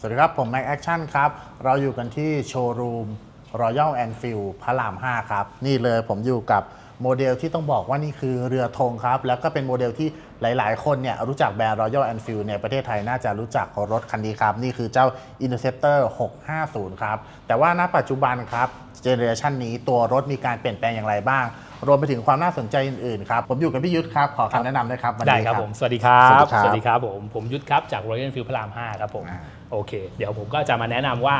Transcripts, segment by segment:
สวัสดีครับ ผมแม็กแอคชั่นครับ เราอยู่กันที่โชว์รูม Royal Enfield พระราม 5 ครับ นี่เลยผมอยู่กับโมเดลที่ต้องบอกว่านี่คือเรือธงครับ แล้วก็เป็นโมเดลที่หลาย ๆ คนเนี่ยรู้จักแบรนด์ Royal Enfield ในประเทศไทยน่าจะรู้จักรถคันนี้ครับ นี่คือเจ้า Interceptor 650 ครับ แต่ว่าณปัจจุบันครับเจเนอเรชันนี้ตัวรถมีการเปลี่ยนแปลงอย่างไรบ้าง รวมไปถึงความน่าสนใจอื่นๆครับ ผมอยู่กับพี่ยุทธครับ ขอคำแนะนำด้วยครับวันได้นี้ ครับผมสวัสดีครับสวัสดีครับ สวัสดีครับผม ผมยุทธครับจาก Royal Enfield พระราม 5 ครับผม อ่า โอเค เดี๋ยวผมก็จะมาแนะนำว่า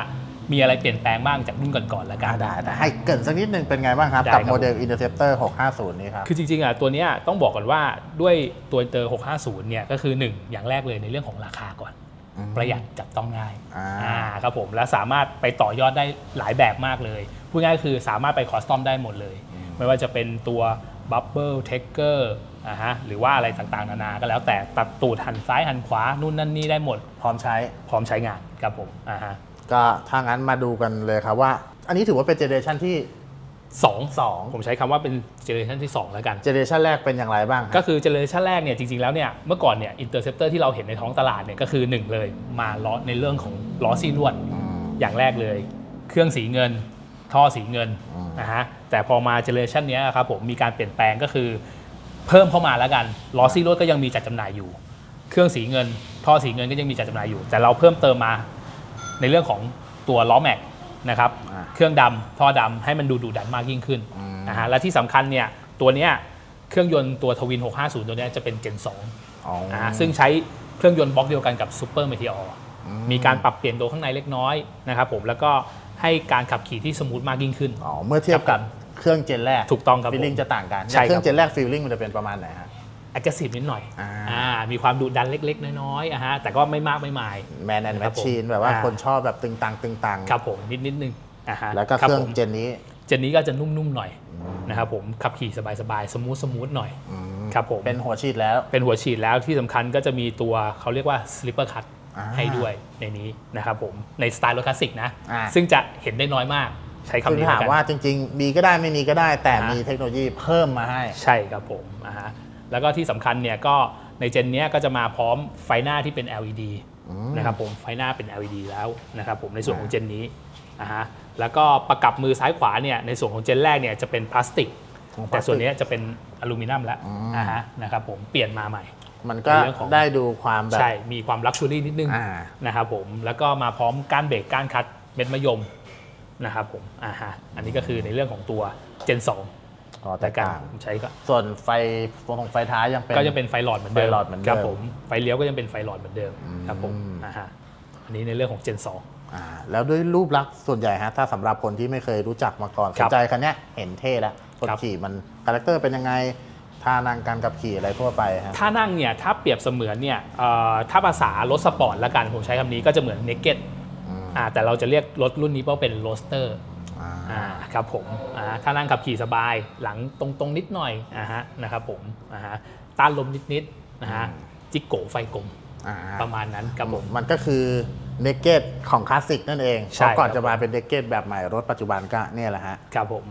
มีอะไรเปลี่ยนแปลงบ้างจากรุ่นก่อนๆแล้วกัอ่านได้ได้ให้เกรินสักนิดนึงเป็นไงบ้างครับ ได้กับครับโมเดล Interceptor 650 นี้ครับ คือจริงๆอะตัวเนี้ยต้องบอกก่อนว่าด้วยตัวเตอร์650 เนี่ยก็คือ 1 อย่างแรกเลยในเรื่องของราคาก่อน อืมประหยัดจับต้องง่ายอ่า อ่าครับผมและสามารถไปต่อยอดได้หลายแบบมากเลยพูดง่ายๆคือสามารถไปคอสตอมได้หมดเลย ไม่ว่าจะเป็นตัวบับเบิลเทคเกอร์อ่าฮะหรือว่าอะไรต่างๆ นานาก็แล้วแต่ตัดตูดหันซ้ายหันขวา นู่นนั่นนี่ได้หมด พร้อมใช้พร้อมใช้งานครับผมอ่าฮะก็ถ้างั้นมาดูกันเลยครับว่า อันนี้ถือว่าเป็นเจเนอเรชันที่ สอง2ผมใช้คำว่าเป็นเจเนอเรชันที่ 2 แล้วกัน เจเนอเรชันแรกเป็นอย่างไรบ้างครับก็คือเจเนอเรชันแรกเนี่ยจริงๆแล้วเนี่ยเมื่อก่อนเนี่ยอินเตอร์เซปเตอร์ที่เราเห็นในท้องตลาดเนี่ยก็คือ 1 เลยมาล้อในเรื่องของล้อซีลวดอืมอย่างแรกเลย เครื่องสีเงิน ท่อสีเงินอืมนะฮะแต่พอมาเจเนอเรชันนี้ยครับผมมีการเปลี่ยนแปลงก็คือเพิ่มเข้ามาแล้วกันล้อซีลวดก็ยังมีจัดจำหน่ายอยู่ เครื่องสีเงิน ท่อสีเงินก็ยังมีจัดจำหน่ายอยู่ แต่เราเพิ่มเติมมาในเรื่องของตัวล้อแม็กนะครับอ่าเครื่องดำท่อดำให้มันดูดุดันมากยิ่งขึ้นอืมนะฮะและที่สำคัญเนี่ยตัวเนี้ยเครื่องยนต์ตัวทวิน 650 ตัวเนี้ยจะเป็น Gen 2อ๋อนะฮะซึ่งใช้เครื่องยนต์บล็อกเดียวกันกับ Super Meteor อืมีการปรับเปลี่ยนตัวข้างในเล็กน้อยนะครับผมแล้วก็ ให้การขับขี่ที่สมูทมากยิ่งขึ้น อ๋อ เมื่อเทียบกับเครื่องเจนแรกถูกต้องครับผมฟีลลิ่งจะต่างกันใช่อย่างเครื่อครังบเจนแรกฟีลลิ่งมันจะเป็นประมาณไหนฮะ aggressive นิดหน่อยอ่าอ่ามีความดุดันเล็ก ๆ น้อยๆอะฮะแต่ก็ไม่มากไม่มายแมนแอนด์แมครัชบผมชีนแบบว่าอ่าคนชอบแบบตึงตังตึงตังครับผมนิดนิดนึงอะฮะแล้วก็รับเครื่องผมเจนนี้เจนนี้ก็จะนุ่มๆหน่อยนะครับผมขับขี่สบายๆสมูทสมูทหน่อยอืมครับผมเป็นหัวฉีดแล้วเป็นหัวฉีดแล้วที่สำคัญก็จะมีตัวเขาเรียกว่า slipper cut อ่า ให้ด้วยในนี้นะครับผมในสไตล์รถคลาสสิกนะอ่าซึ่งจะเห็นได้น้อยมากใช้คำคือนี้ถามแล้วกันว่าจริง ๆ มีก็ได้ไม่มีก็ได้ แต่อ่ามีมีเทคโนโลยีเพิ่มมาให้ ใช่ครับผมอ่าฮะแล้วก็ที่สำคัญเนี่ยก็ในเจนเนี้ยก็จะมาพร้อมไฟหน้าที่เป็น LED อืมนะครับผมไฟหน้าเป็น LED แล้วนะครับผมในส่วนของอ่าเจนนี้อ่าฮะแล้วก็ประกับมือซ้ายขวาเนี่ยในส่วนของเจนแรกเนี่ยจะเป็นพลาสติก แต่ส่วนเนี้ยจะเป็นอลูมิเนียมแล้วอืมอ่าฮะนะครับผมเปลี่ยนมาใหม่ มันก็ในเรื่องของ ได้ดูความแบบ ใช่ มีความลักชัวรี่นิดนึงอ่า นะครับผม แล้วก็มาพร้อมก้านเบรกก้านคัดเม็ดมะยมนะครับผม อ่าฮะ อันนี้ก็คือในเรื่องของตัว Gen 2อ๋อแต่แต่กาการรใช้ก็ ส่วนไฟของไฟท้ายยังเป็น ก็ยังเป็นไฟหลอดเหมือนเดิมไฟหลอดเหมือนเดิมครับผม ไฟเลี้ยวก็ยังเป็นไฟหลอดเหมือนเดิมครับผม อืม อ่าฮะ อันนี้ในเรื่องของ Gen 2 อ่าแล้วด้วยรูปลักษณ์ส่วนใหญ่ฮะถ้าสำหรับคนที่ไม่เคยรู้จักมาก่อนคสรันบใจคันเนี้ยเห็นเท่แล้วคนครับ ขี่มันคาแรคเตอร์เป็นยังไง ท่านั่งการขับขี่อะไรทั่วไปฮะ ถ้านั่งเนี่ยถ้าเปรียบเสมือนเนี่ยเอ่อถ้าภาษารถสปอร์ตละกันผมใช้คำนี้ก็จะเหมือน naked อืม อ่าแต่เราจะเรียกรถรุ่นนี้ว่าเป็น roadster อ่าอ่าครับผมอ่าถ้านั่งขับขี่สบายหลังตรงตรงๆนิดหน่อยอ่าฮะนะครับผมอ่าฮะต้านลมนิดๆนะฮะจิกโกไฟกลมอ่าประมาณนั้นครับผม มันก็คือเนเกตของคลาสสิกนั่นเองใช่เพราะก่อนครับ จะมาเป็นเนเกตแบบใหม่รถปัจจุบันก็เนี่ยแหละฮะ ครับผม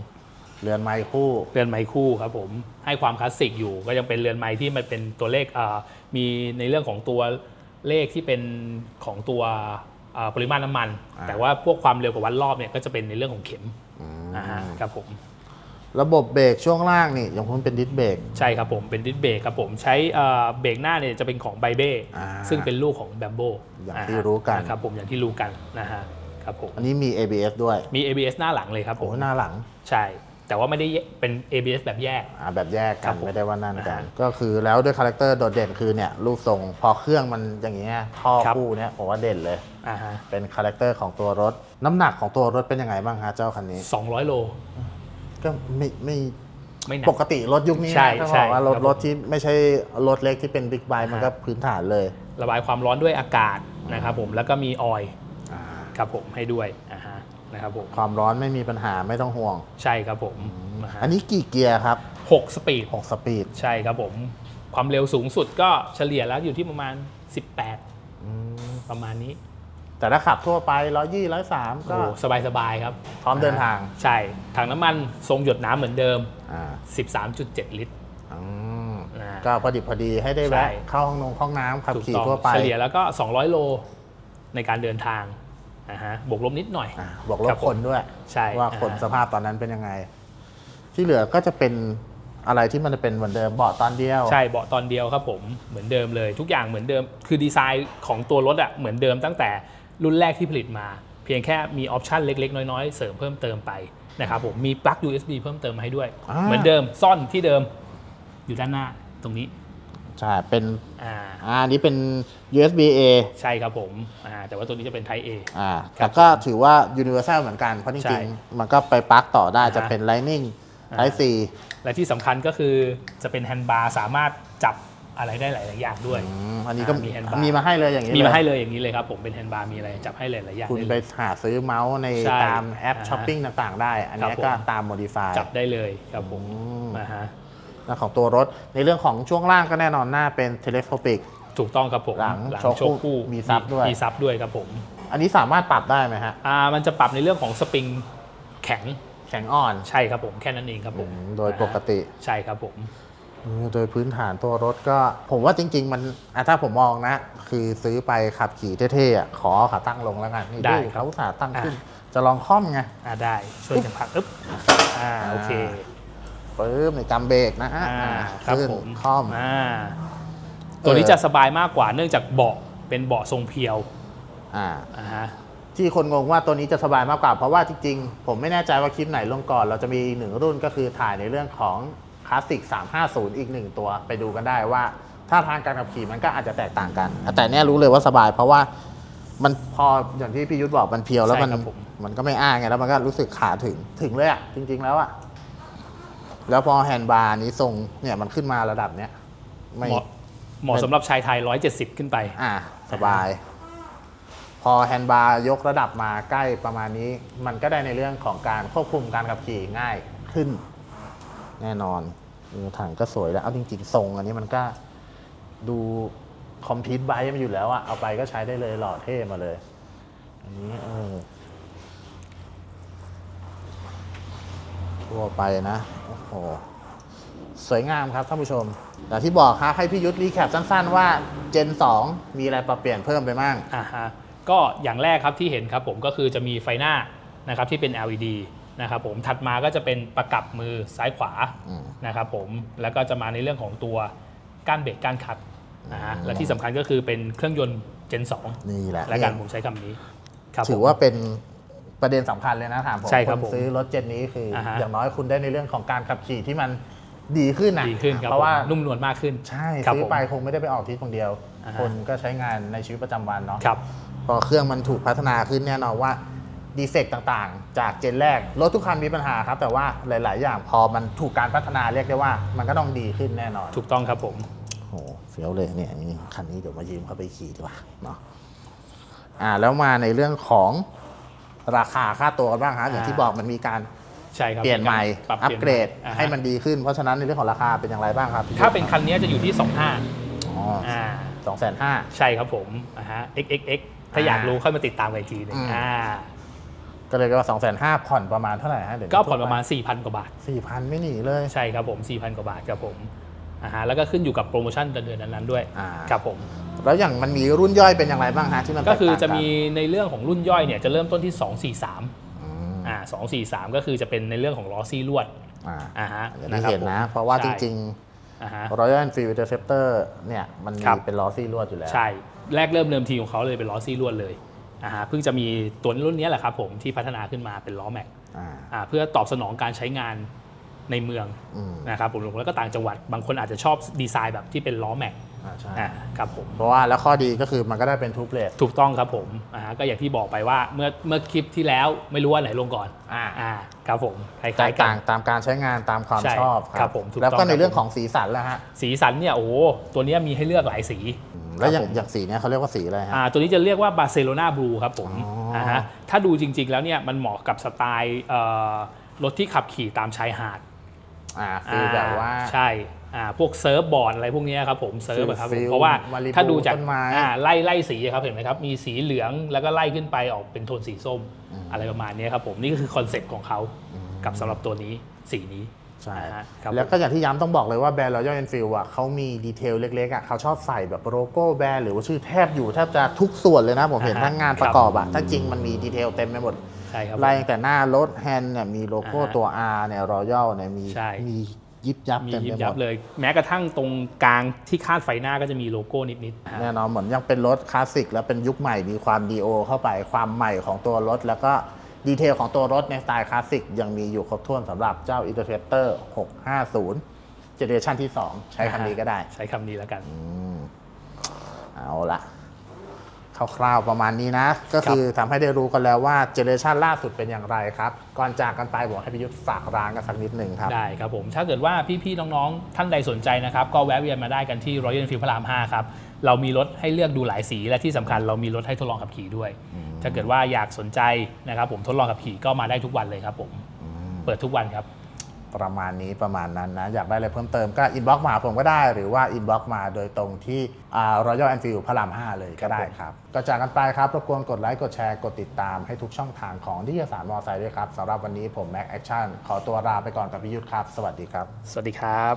เรือนไม้คู่เรือนไม้คู่ครับผมให้ความคลาสสิกอยู่ก็ยังเป็นเรือนไม้ที่มันเป็นตัวเลขอ่ามีในเรื่องของตัวเลขที่เป็นของตัวอ่าปริมาณน้ำมันอ่าแต่ว่าพวกความเร็วกับวัดรอบเนี่ยก็จะเป็นในเรื่องของเข็มอืมอ่าฮะครับผมระบบเบรกช่วงล่างนี่ยังคงเป็นดิสเบรกใช่ครับผมเป็นดิสเบรกครับผมใช้เอ่อเบรกหน้าเนี่ยจะเป็นของไบเบ้อ่าซึ่งเป็นลูกของแบมโบอย่างที่รู้กันครับผมอย่างที่รู้กันนะฮะครับผมอันนี้มี ABS ด้วยมี ABS หน้าหลังเลยครับผโอ้มหน้าหลังใช่ แต่ว่าไม่ได้แยกเป็น ABS แบบแยก อ่าแบบแยกครักับนผมไม่ได้ว่านั่นกันอ่าฮะก็คือแล้วด้วยคาแรคเตอร์โดดเด่นคือเนี่ยรูปทรงพอเครื่องมันอย่างเงี้ยท่อครับ คู่เนี่ยผมว่าเด่นเลย อ่าฮะเป็นคาแรคเตอร์ของตัวรถ น้ำหนักของตัวรถเป็นยังไงบ้างฮะเจ้าคันนี้ 200 โล ก็ไม่ไม่ไม่หนัก ปกติรถยุคนี้ใช่นะถ้าใช่บอกว่ารถครับผม รถที่ไม่ใช่รถเล็กที่เป็นบิ๊กไบค์มันก็พื้นฐานเลยระบายความร้อนด้วยอากาศนะครับผมแล้วก็มีออยล์ครับผมให้ด้วยอ่าฮะ นะครับผมความร้อนไม่มีปัญหาไม่ต้องห่วง ใช่ครับผมนะฮะอันนี้กี่เกียร์ครับหกสปีด6สปีดใช่ครับผม ความเร็วสูงสุดก็เฉลี่ยแล้วอยู่ที่ประมาณ 18 ประมาณนี้แต่ถ้าขับทั่วไปร้อยยี่ร้อยสามก็โอ้สบายๆครับ พร้อมเดินทางใช่ถังน้ำมันทรงหยดน้ำเหมือนเดิมอ่า13.7 ลิตรอืมนะก็พอดิบพอดีให้ได้ใช่แวะเข้าห้องนงห้องน้ำขับถูกขี่ต้องทั่วไป เฉลี่ยแล้วก็ 200 โลในการเดินทาง นะฮะบวกลบนิดหน่อย อ่าบวกลครับบผมคนด้วย ใช่ว่าคนอ่า สภาพตอนนั้นเป็นยังไง ที่เหลือก็จะเป็นอะไรที่มันจะเป็นเหมือนเดิมเบาะตอนเดียว ใช่เบาะตอนเดียวครับผมเหมือนเดิมเลย ทุกอย่างเหมือนเดิม คือดีไซน์ของตัวรถอะเหมือนเดิมตั้งแต่รุ่นแรกที่ผลิตมา เพียงแค่มีออปชันเล็ก ๆ น้อย ๆ เสริมเพิ่มเติมไปนะครับผมมีปลั๊ก USB เพิ่มเติมมาให้ด้วย อ่า เหมือนเดิมซ่อนที่เดิมอยู่ด้านหน้าตรงนี้ ใช่ เป็นอ่าอ่าอันนี้เป็น USB A ใช่ครับผมอ่าแต่ว่าตัวนี้จะเป็น Type A อ่าครัแต่บก็ถือว่า universal เหมือนกัน เพราะจใช่ริงๆ มันก็ไปปลั๊กต่อได้อ่าฮะจะเป็น Lightning อ่า Type C และที่สำคัญก็คือจะเป็นแฮนด์บาร์สามารถจับอะไรได้หลายๆอย่างด้วย อืมอันนี้ก็อ่ามี handbar มีมาให้เลยอย่างนี้มีมาให้เลยเลยอย่างนี้เลยครับผมเป็นแฮนด์บาร์มีอะไรจับให้หลายๆอย่างคุณได้ไปเลย หาซื้อเมาส์ในใช่ตามแอปอ่าฮะช้อปปิ้งต่างๆ ได้ อันนี้ครับผมก็ตาม modify จับได้เลยครับผมอืม นะฮะ แล้วของตัวรถ ในเรื่องของช่วงล่างก็แน่นอนหน้าเป็น telescopic ถูกต้องครับผมหลังโชว์โชว์คู่คู่มีซับด้วย มีซับด้วยครับผม อันนี้สามารถปรับได้ไหมฮะอ่ามันจะปรับในเรื่องของสปริงแข็งแข็งอ่อนใช่ครับผมแค่นั้นเองครับผมอืมโดยปกติใช่ครับผมเออโดยพื้นฐานตัวรถก็ผมว่าจริง ๆ มันอะถ้าผมมองนะ คือซื้อไปขับขี่เท่ๆอะขอขาตั้งลงแล้วกันนี่ได้ดูครับเขาอุตสาห์ตั้งขึ้น จะลองค่อมไงอ่าได้ช่วยกันพักอึ๊บอ่าโอเค ปึ๊บในกำเบรกนะฮะอ่าอ่าครับขึ้นผมค่อม อ่าตัวนี้เออจะสบายมากกว่าเนื่องจากเบาะเป็นเบาะทรงเพียวอ่า อ่าฮะ ที่คนงงว่าตัวนี้จะสบายมากกว่า เพราะว่าจริงๆ ผมไม่แน่ใจว่าคลิปไหนลงก่อน เราจะมีอีกหนึ่งรุ่นก็คือถ่ายในเรื่องของคลาสสิก 350 อีกหนึ่งตัวไปดูกันได้ว่าถ้าทางการขับขี่มันก็อาจจะแตกต่างกัน แต่เนี้ยรู้เลยว่าสบาย เพราะว่ามันพออย่างที่พี่ยุทธบอกมันเพียวแล้วมันใช่ครับผม มันก็ไม่อ้างไงแล้วมันก็รู้สึกขาถึงถึงเลยอะจริง ๆ แล้วอะ แล้วพอแฮนด์บาร์นี้ทรงเนี่ยมันขึ้นมาระดับเนี้ยไม่เหมาะเหมาะสำหรับชายไทย 170 ขึ้นไป อ่าสบาย พอแฮนด์บาร์ยกระดับมาใกล้ประมาณนี้ มันก็ได้ในเรื่องของการควบคุมการขับขี่ง่ายขึ้น แน่นอนดูถังก็สวยแล้ว เอาจริงๆทรงอันนี้มันก็ดูคอมพิวต์ไบมันอยู่แล้วอะเอาไปก็ใช้ได้เลยหล่อเท่มาเลย อันนี้เออ ทั่วไปนะ โอ้โห สวยงามครับท่านผู้ชมอย่างที่บอกครับให้พี่ยุทธรีแคปสั้นๆ ว่า Gen 2มีอะไรปรับเปลี่ยนเพิ่มไปบ้างอ่าฮะก็อย่างแรกครับที่เห็นครับผมก็คือจะมีไฟหน้านะครับที่เป็น LED นะครับผมถัดมาก็จะเป็นประกับมือซ้ายขวาอืม นะครับผมแล้วก็จะมาในเรื่องของตัวก้านเบรกก้านคัดนะฮะอืม และที่สำคัญก็คือเป็นเครื่องยนต์ Gen 2นี่แหละและกันผมใช้คำนี้ครับถือผมว่าเป็น ประเด็นสำคัญเลยนะถามผมใช่ครับนผมซื้อรถเจนนี้คืออาฮะ อย่างน้อยคุณได้ในเรื่องของการขับขี่ที่มันดีขึ้นนะดีขึ้นครับเพราะว่าผมนุ่มนวลมากขึ้นใช่ครับซื้อผม ไปคงไม่ได้ไปออกทริปคนเดียว อ่าฮะ คนก็ใช้งานในชีวิตประจำวันเนาะ ครับ พอเครื่องมันถูกพัฒนาขึ้นแน่นอนว่าดีเฟกต่างๆ จากเจนแรก รถทุกคันมีปัญหาครับ แต่ว่าหลาย ๆ อย่างพอมันถูกการพัฒนาเรียกได้ว่า มันก็ต้องดีขึ้นแน่นอนถูกต้องครับผม โอ้โหเฟี้ยวเลยเนี่ยนี่คันนี้เดี๋ยวมายืมเข้าไปขี่ดีกว่าเนาะอ่าแล้วมาในเรื่องของ ราคาค่าตัวกันบ้างฮะอย่างที่บอกมันมีการใช่ครับเปลี่ยนใหม่ปรับอัเปปลี่ยนเกรดอ่าฮะให้มันดีขึ้นเพราะฉะนั้นในเรื่องของราคาเป็นอย่างไรบ้างครับ ถ้าเป็นคันนี้จะอยู่ที่ 25อ๋ออ่าสองแสนห้าใช่ครับผมอ่าฮะ xxx ถ้าอยากรู้ค่อยมาติดตามกันอีกทีหนึงอืมอ่าก็เลยก็ว่าสองแสนห้าผ่อนประมาณเท่าไหร่ฮะเดี๋ยวก็ผ่อนประมาณ 4,000 กว่าบาทสี่พันไม่หนีเลย ใช่ครับผม 4,000 กว่าบาทครับผม อ่าฮะแล้วก็ขึ้นอยู่กับโปรโมชั่นเดือนๆนั้นๆด้วยอ่า ครับผม แล้วอย่างมันมีรุ่นย่อยเป็นอย่างไรบ้างฮะที่มันก็คือแตต่างนจะมีในเรื่องของรุ่นย่อยเนี่ยจะเริ่มต้นที่ 243อืมอ่า243 ก็คือจะเป็นในเรื่องของล้อซี่ลวดอ่าอ่าฮะอย่างนะที่ครับเห็นนะ ผมเพราะว่าจใช่ริงอ่าฮะ ๆ Royal Enfield Interceptor เนี่ยมันมีครับ เป็นล้อซี่ลวดอยู่แล้ว ใช่ แรกเริ่มเดิมทีของเขาเลยเป็นล้อซี่ลวดเลยอ่าฮะเพิ่งจะมีตัวรุ่นนี้แหละครับผมที่พัฒนาขึ้นมาเป็นล้อแม็กอ่า อ่าเพื่อตอบสนองการใช้งาน ในเมืองอืมนะครับผมแล้วก็ต่างจังหวัดบางคนอาจจะชอบดีไซน์แบบที่เป็นล้อแม็กอ่าใช่อ่าครับผม เพราะว่าแล้วข้อดีก็คือมันก็ได้เป็นทูเ l ล e ถูกต้องครับผมอ่าฮะก็อย่างที่บอกไปว่าเมื่อเมื่อคลิปที่แล้วไม่รู้ว่าไหนลงก่อนอ่าอ่าครับผมคแตล้ายกๆกัต่าน งตามการใช้งานตามความใช่ชอบครับผมถูกแล้วต้ก็องในครับ เรื่องของสีสันแล้วฮะสีสันเนี่ยโอ้โหตัวเนี้ยมีให้เลือกหลายสี อืมแล้วอย่างครับผมอย่างสีเนี้ยเขาเรียกว่าสีอะไรฮะ อ่าตัวนี้จะเรียกว่าบาร์เซโลนาบลูครับผมอ๋ออ่าฮะถ้าดูจริงๆแล้วเนี่ยมันเหมาะกับสไตล์เอ่อรถที่ขับขี่ตามชายหาด อ่าฟีลแบบว่าอ่ใช่อ่าพวกเซิร์ฟบอร์ดอะไรพวกเนี้ยครับผมเซิร์ฟอะครับผฟิมลเพราะว่ามาริบูถ้าดูจากต้นไม้อ่าไล่ไล่สีครับเห็นไหมครับ มีสีเหลืองแล้วก็ไล่ขึ้นไปออกเป็นโทนสีส้มอืมอะไรประมาณเนี้ยครับผมนี่ก็คือคอนเซ็ปต์ของเขากับสำหรับตัวนี้สีนี้ใช่นะฮะครับแล้วก็อย่างที่ย้ำต้องบอกเลยว่าแบรนด์ Royal Enfield อะเขามีดีเทลเล็กๆอะเขาชอบใส่แบบโลโก้แบรนด์หรือว่าชื่อแทบอยู่แทบจะทุกส่วนเลยนะ ผมเห็นอ่าฮะทั้งงานประกอบอะถ้าจริงมันมีดีเทลเต็มไปหมด ใช่ครับไล่ตั้งแต่หน้ารถแฮนด์เนี่ยมีโลโก้อ่าฮะตัว R เนี่ย Royal เนี่ยมีใช่มียิบยับมีเต็มยิไปบหยัมบดเลย แม้กระทั่งตรงกลางที่คาดไฟหน้าก็จะมีโลโก้นิดๆนะฮะแน่นอนเหมือนยังเป็นรถคลาสสิกแล้วเป็นยุคใหม่มีความดีโอเข้าไปความใหม่ของตัวรถ แล้วก็ดีเทลของตัวรถในสไตล์คลาสสิกยังมีอยู่ครบถ้วนสำหรับเจ้า Interceptor 650 Generation ที่ 2 ใช้คำนี้ก็ได้ใช้คำนี้แล้วกัน เอาละ คร่าวๆประมาณนี้นะ ก็คือทำให้ได้รู้กันแล้วว่าเจเนอเรชันล่าสุดเป็นอย่างไรครับ ก่อนจากกันไปบอกให้พิยุทธ์ฝากร้านกันสักนิดหนึ่งครับ ได้ครับผม ถ้าเกิดว่าพี่ๆน้องๆ ท่านใดสนใจนะครับ ก็แวะเวียนมาได้กันที่ Royal Enfield พระราม 5 ครับ เรามีรถให้เลือกดูหลายสี และที่สำคัญเรามีรถให้ทดลองขับขี่ด้วย ถ้าเกิดว่าอยากสนใจนะครับผมทดลองขับขี่ก็มาได้ทุกวันเลยครับผม เปิดทุกวันครับ ประมาณนี้ประมาณนั้นนะ อยากได้อะไรเพิ่มเติมก็อินบ็อกมาหาผมก็ได้ หรือว่าอินบ็อกมาโดยตรงที่อ่า Royal Enfield พระราม 5 เลยก็ได้ครับ ก็จากกันไปครับรบกวนกดไลค์กดแชร์กดติดตามให้ทุกช่องทางของที่สารมอไซค์ด้วยครับสำหรับวันนี้ผมแม็กแอคชั่นขอตัวลาไปก่อนกับพิยุทธ์ครับ สวัสดีครับ สวัสดีครับ